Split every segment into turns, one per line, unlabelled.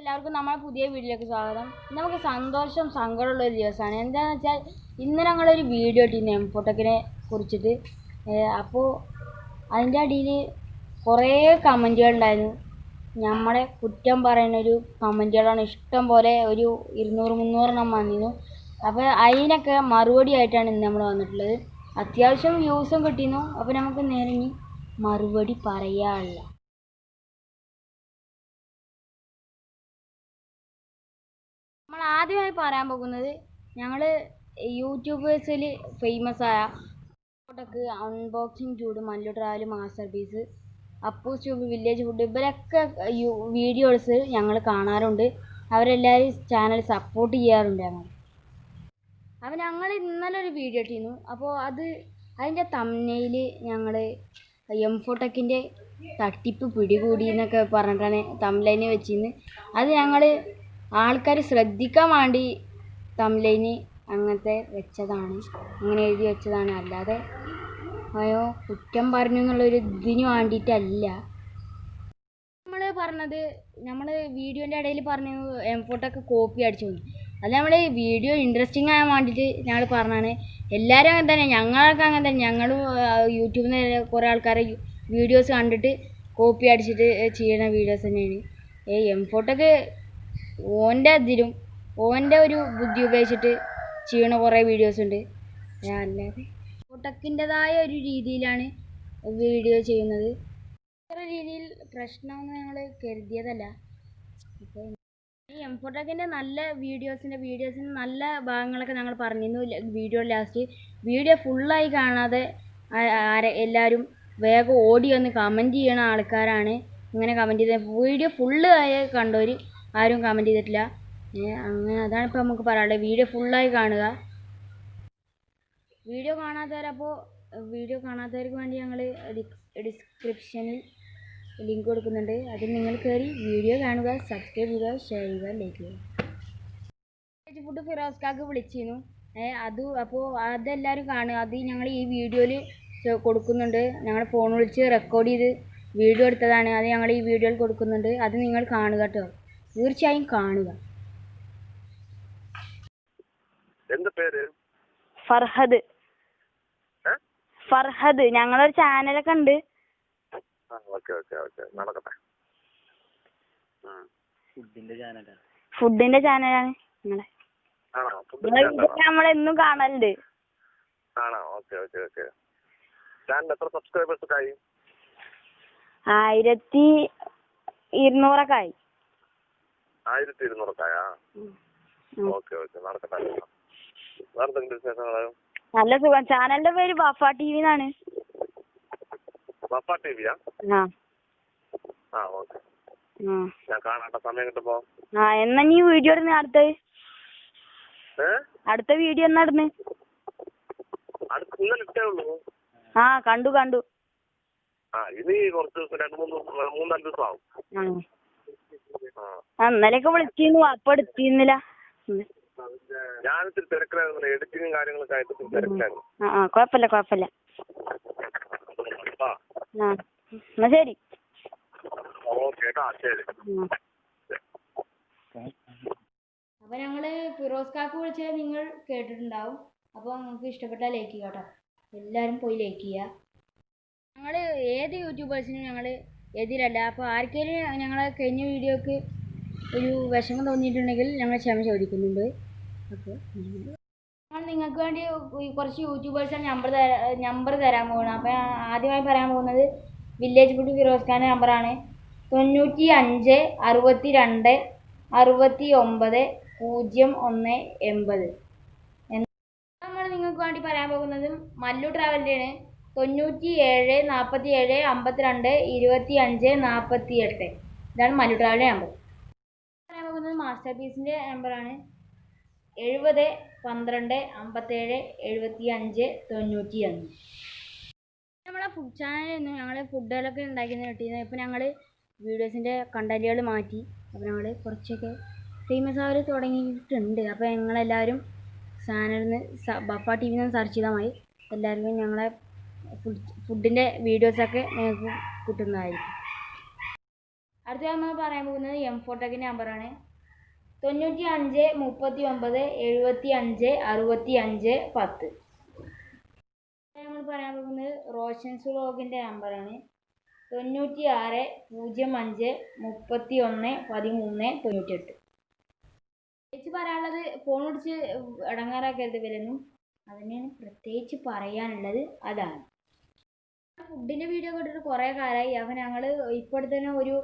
എല്ലാവർക്കും നമ്മുടെ പുതിയ വീഡിയോയിലേക്ക് സ്വാഗതം. നമുക്ക് സന്തോഷം സങ്കടമുള്ള ഒരു ദിവസമാണ്. എന്താണെന്ന് വെച്ചാൽ ഇന്ന് ഞങ്ങളൊരു വീഡിയോ ഇട്ടിരുന്നു എം ഫോട്ടോക്കിനെ കുറിച്ചിട്ട്. അപ്പോൾ അതിന്റെ അടിയിൽ കുറേ കമന്റുകൾ ഉണ്ടായിരുന്നു. നമ്മളെ കുറ്റം പറയുന്ന ഒരു കമന്റുകളാണ് ഇഷ്ടം പോലെ ഒരു ഇരുന്നൂറ് മുന്നൂറെണ്ണം വന്നിരുന്നു. അപ്പോൾ അതിനൊക്കെ മറുപടി ആയിട്ടാണ് ഇന്ന് നമ്മൾ വന്നിട്ടുള്ളത്. അത്യാവശ്യം വ്യൂസും കിട്ടിയിരുന്നു. അപ്പോൾ നമുക്ക് നേരെ മറുപടി പറയാനുള്ള ആദ്യമായി പറയാൻ പോകുന്നത് ഞങ്ങൾ യൂട്യൂബേഴ്സിൽ ഫേമസ് ആയ ഫോട്ടോക്ക് അൺബോക്സിങ് ചൂട് Mallu travel masterpiece Appus tube village food ഇവരൊക്കെ വീഡിയോസ് ഞങ്ങൾ കാണാറുണ്ട്. അവരെല്ലാവരും ചാനൽ സപ്പോർട്ട് ചെയ്യാറുണ്ട് ഞങ്ങൾ. അപ്പോൾ ഞങ്ങൾ ഇന്നലെ ഒരു വീഡിയോ ഇട്ടിരുന്നു. അപ്പോൾ അത് അതിന്റെ തമ്മയിൽ ഞങ്ങൾ എം ഫോട്ടക്കിന്റെ തട്ടിപ്പ് പിടികൂടി എന്നൊക്കെ പറഞ്ഞിട്ടാണ് തംലൈന് വെച്ചിരുന്നത്. അത് ഞങ്ങൾ ആൾക്കാർ ശ്രദ്ധിക്കാൻ വേണ്ടി തംലൈന് അങ്ങനത്തെ വെച്ചതാണ്. അങ്ങനെ എഴുതി വെച്ചതാണ്. അല്ലാതെ അയ്യോ കുറ്റം പറഞ്ഞു എന്നുള്ളൊരു ഇതിന് വേണ്ടിയിട്ടല്ല. നമ്മൾ പറഞ്ഞത് നമ്മൾ വീഡിയോന്റെ ഇടയിൽ പറഞ്ഞു എം ഫോട്ടോക്കെ കോപ്പി അടിച്ചു അത് നമ്മൾ വീഡിയോ ഇൻട്രസ്റ്റിംഗ് ആകാൻ വേണ്ടിയിട്ട് ഞങ്ങൾ പറഞ്ഞാണ് എല്ലാവരും അങ്ങനെ തന്നെ. ഞങ്ങളൊക്കെ അങ്ങനെ തന്നെ. ഞങ്ങളും യൂട്യൂബിൽ നിന്ന് കുറേ ആൾക്കാരെ വീഡിയോസ് കണ്ടിട്ട് കോപ്പി അടിച്ചിട്ട് ചെയ്യുന്ന വീഡിയോസ് തന്നെയാണ്. ഏ എം ഫോട്ടോക്ക് ഓന്റെ അതിലും ഓന്റെ ഒരു ബുദ്ധി ഉപയോഗിച്ചിട്ട് ചെയ്യണ കുറേ വീഡിയോസ് ഉണ്ട്. ഞാൻ അല്ലാതെ ഫോട്ടോക്കിന്റെതായ ഒരു രീതിയിലാണ് വീഡിയോ ചെയ്യുന്നത്. ഇത്ര രീതിയിൽ പ്രശ്നമൊന്നും ഞങ്ങൾ കരുതിയതല്ല. അപ്പോൾ ഈ എം ഫോട്ടോക്കിന്റെ നല്ല വീഡിയോസിന്റെ വീഡിയോസിന്റെ നല്ല ഭാഗങ്ങളൊക്കെ ഞങ്ങൾ പറഞ്ഞിരുന്നു. വീഡിയോ ലാസ്റ്റ് വീഡിയോ ഫുള്ളായി കാണാതെ എല്ലാവരും വേഗം ഓടി വന്ന് കമന്റ് ചെയ്യണ ആൾക്കാരാണ്. ഇങ്ങനെ കമന്റ് ചെയ്ത. വീഡിയോ ഫുള്ള് ആയി കണ്ടവർ ആരും കമന്റ് ചെയ്തിട്ടില്ല. അങ്ങനെ അതാണ് ഇപ്പോൾ നമുക്ക് പറയാനുള്ളത്. വീഡിയോ ഫുള്ളായി കാണുക. വീഡിയോ കാണാത്തവരപ്പോൾ വീഡിയോ കാണാത്തവർക്ക് വേണ്ടി ഞങ്ങൾ ഡിസ്ക്രിപ്ഷനിൽ ലിങ്ക് കൊടുക്കുന്നുണ്ട്. അതിൽ നിങ്ങൾ കയറി വീഡിയോ കാണുക സബ്സ്ക്രൈബ് ചെയ്യുക ഷെയർ ചെയ്യുക ലൈക്ക് ചെയ്യുക. ഫുഡ് ഫിറോസ്കാക്ക് വിളിച്ചിരുന്നു. ഏ അത് അപ്പോൾ അതെല്ലാവരും കാണുക. അത് ഞങ്ങൾ ഈ വീഡിയോയിൽ കൊടുക്കുന്നുണ്ട്. ഞങ്ങൾ ഫോൺ വിളിച്ച് റെക്കോർഡ് ചെയ്ത് വീഡിയോ എടുത്തതാണ്. അത് ഞങ്ങൾ ഈ വീഡിയോയിൽ കൊടുക്കുന്നുണ്ട്. അത് നിങ്ങൾ കാണുക കേട്ടോ. തീർച്ചയായും കാണുക.
എന്താ പേര്?
ഫർഹദ്? ഫർഹദ്. ഞങ്ങളൊരു ചാനലൊക്കെ ഉണ്ട്.
ആ ഓക്കെ ഓക്കെ ഓക്കെ. നടക്കട്ടെ. ഉം.
ഫുഡിന്റെ ചാനലാണ് നിങ്ങളെ നമ്മളെന്നും കാണലുണ്ട്.
ആണോ? Okay okay okay. ചാനൽ എത്ര സബ്സ്ക്രൈബേഴ്സ് ആയി?
ആയിരത്തി ഇരുന്നൂറൊക്കെ ആയി.
ആയിരത്തി ഇരുന്നൂറ് ആയാ
ഉം.
Okay okay. നടക്കട്ടെ വേറെ
നല്ല സുഖം. ചാനലിന്റെ പേര് ബഫ ടി വി എന്നാണ്
ബഫ ടി വിയാ
ആ.
ഓക്കെ ഞാൻ കാണാട്ടെ സമയം കിട്ടുമ്പോ.
ആ എന്നാ നീ വീഡിയോ ഇടുന്ന അടുത്ത? അടുത്ത വീഡിയോ എന്നാ ഇടുന്നേ?
അടുത്ത് ഇന്നലെ ഇട്ടേ ഉള്ളൂ.
ആ കണ്ടു കണ്ടു.
ആ ഇനി കുറച്ച് ദിവസം രണ്ട് മൂന്ന് മൂന്നാൽ ദിവസം ആവും.
ആ
ആ
ഇന്നലെയൊക്കെ വിളിച്ചിരുന്നു അപ്പൊ എടുത്തിരുന്നില്ല.
ഇത്തിരി തിരക്കിലായിരുന്നു എഡിറ്റിംഗും കാര്യങ്ങളൊക്കെ ആയിട്ട് ഇത്തിരി തിരക്കിലായിരുന്നു.
ആ ആ കുഴപ്പമില്ല കുഴപ്പമില്ല.
ആ.
ആ എന്നാ ശരി.
ഓക്കെ കേട്ടോ ശരി.
ഉം. അപ്പൊ ഞങ്ങൾ ഫിറോസ് കാക്ക് വിളിച്ചത് നിങ്ങൾ കേട്ടിട്ടുണ്ടാവും. അപ്പൊ നിങ്ങൾക്ക് ഇഷ്ടപ്പെട്ടാൽ ലൈക്ക് ചെയ്യാം കേട്ടോ എല്ലാവരും പോയി ലൈക്ക് ചെയ്യുക ഞങ്ങൾ ഏത് യൂട്യൂബേഴ്സിനും ഞങ്ങൾ എതിരല്ല. അപ്പോൾ ആർക്കെങ്കിലും ഞങ്ങളെ കഴിഞ്ഞ വീഡിയോക്ക് ഒരു വിഷമം തോന്നിയിട്ടുണ്ടെങ്കിൽ ഞങ്ങൾ ക്ഷമ ചോദിക്കുന്നുണ്ട്. അപ്പോൾ ഞങ്ങൾ നിങ്ങൾക്ക് വേണ്ടി കുറച്ച് യൂട്യൂബേഴ്സിന് നമ്പർ നമ്പർ തരാൻ പോകണം അപ്പോൾ ആദ്യമായി പറയാൻ പോകുന്നത് വില്ലേജ് ഫുഡ് ഫിറോസ് ഖാന്റെ നമ്പറാണ് തൊണ്ണൂറ്റി അഞ്ച് അറുപത്തി രണ്ട് അറുപത്തി ഒമ്പത് പൂജ്യം ഒന്ന് എൺപത്. നമ്മൾ നിങ്ങൾക്ക് വേണ്ടി പറയാൻ പോകുന്നത് മല്ലു ട്രാവലിന്റെയാണ് തൊണ്ണൂറ്റി ഏഴ് നാൽപ്പത്തി ഏഴ് അമ്പത്തിരണ്ട് ഇരുപത്തി അഞ്ച് നാൽപ്പത്തി എട്ട് ഇതാണ് മനു ട്രാവലിന്റെ നമ്പർ. പറയാൻ പോകുന്നത് മാസ്റ്റർ പീസിന്റെ നമ്പറാണ് എഴുപത് പന്ത്രണ്ട് അമ്പത്തേഴ് എഴുപത്തി അഞ്ച് തൊണ്ണൂറ്റി അഞ്ച് നമ്മളെ ഫുഡ് ചാനലിൽ ഞങ്ങൾ ഫുഡുകളൊക്കെ ഉണ്ടാക്കിയെന്ന് കിട്ടിയിരുന്നു ഇപ്പോൾ ഞങ്ങൾ വീഡിയോസിന്റെ കണ്ടന്റുകൾ മാറ്റി. അപ്പോൾ ഞങ്ങൾ കുറച്ചൊക്കെ ഫേമസ് ആവർ തുടങ്ങിയിട്ടുണ്ട്. അപ്പോൾ ഞങ്ങളെല്ലാവരും ചാനലിൽ നിന്ന് ബഫ ടി വിയിൽ നിന്ന് സെർച്ച് ചെയ്താൽ മതി. എല്ലാവർക്കും ഞങ്ങളെ ഫുഡ് ഫുഡിന്റെ വീഡിയോസൊക്കെ നിങ്ങൾക്ക് കിട്ടുന്നതായിരിക്കും. അടുത്ത നമ്മൾ പറയാൻ പോകുന്നത് എം ഫോട്ടോക്ക് നമ്പറാണ് തൊണ്ണൂറ്റി അഞ്ച് മുപ്പത്തി ഒമ്പത് എഴുപത്തി അഞ്ച് അറുപത്തി അഞ്ച് പത്ത് നമ്മൾ പറയാൻ പോകുന്നത് റോഷൻസ് വ്ളോഗിന്റെ നമ്പറാണ് തൊണ്ണൂറ്റി ആറ് പൂജ്യം അഞ്ച് മുപ്പത്തി ഒന്ന് പതിമൂന്ന് തൊണ്ണൂറ്റെട്ട് പ്രത്യേകിച്ച് പറയാനുള്ളത് ഫോൺ വിളിച്ച് ഇടങ്ങാറാക്കരുത് വരുന്നു അതിനാണ് പ്രത്യേകിച്ച് പറയാനുള്ളത്. അതാണ്. ഫുഡിന്റെ വീഡിയോ കണ്ടിട്ട് കുറേ കാലമായി അപ്പോൾ ഞങ്ങൾ ഇപ്പോൾ തന്നെ ഒരു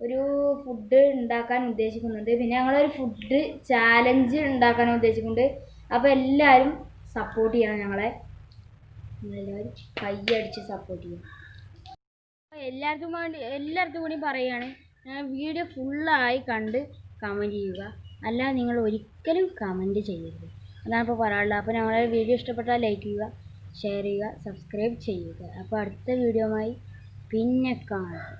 ഒരു ഫുഡ് ഉണ്ടാക്കാൻ ഉദ്ദേശിക്കുന്നുണ്ട്. പിന്നെ ഞങ്ങളൊരു ഫുഡ് ചാലഞ്ച് ഉണ്ടാക്കാൻ ഉദ്ദേശിക്കുന്നുണ്ട്. അപ്പോൾ എല്ലാവരും സപ്പോർട്ട് ചെയ്യണം ഞങ്ങളെ. നിങ്ങളെല്ലാവരും കൈയടിച്ച് സപ്പോർട്ട് ചെയ്യണം. എല്ലാവർക്കും വേണ്ടി എല്ലാവർക്കും കൂടി പറയുകയാണ് വീഡിയോ ഫുള്ളായി കണ്ട് കമന്റ് ചെയ്യുക. അല്ലാതെ നിങ്ങൾ ഒരിക്കലും കമന്റ് ചെയ്യരുത്. അതാണ് ഇപ്പോൾ പറയാനുള്ളത്. അപ്പോൾ ഞങ്ങളെ വീഡിയോ ഇഷ്ടപ്പെട്ടാൽ ലൈക്ക് ചെയ്യുക. ഷെയർ ചെയ്യുക സബ്സ്ക്രൈബ് ചെയ്യുക അപ്പോൾ അടുത്ത വീഡിയോമായി പിന്നെ കാണാം.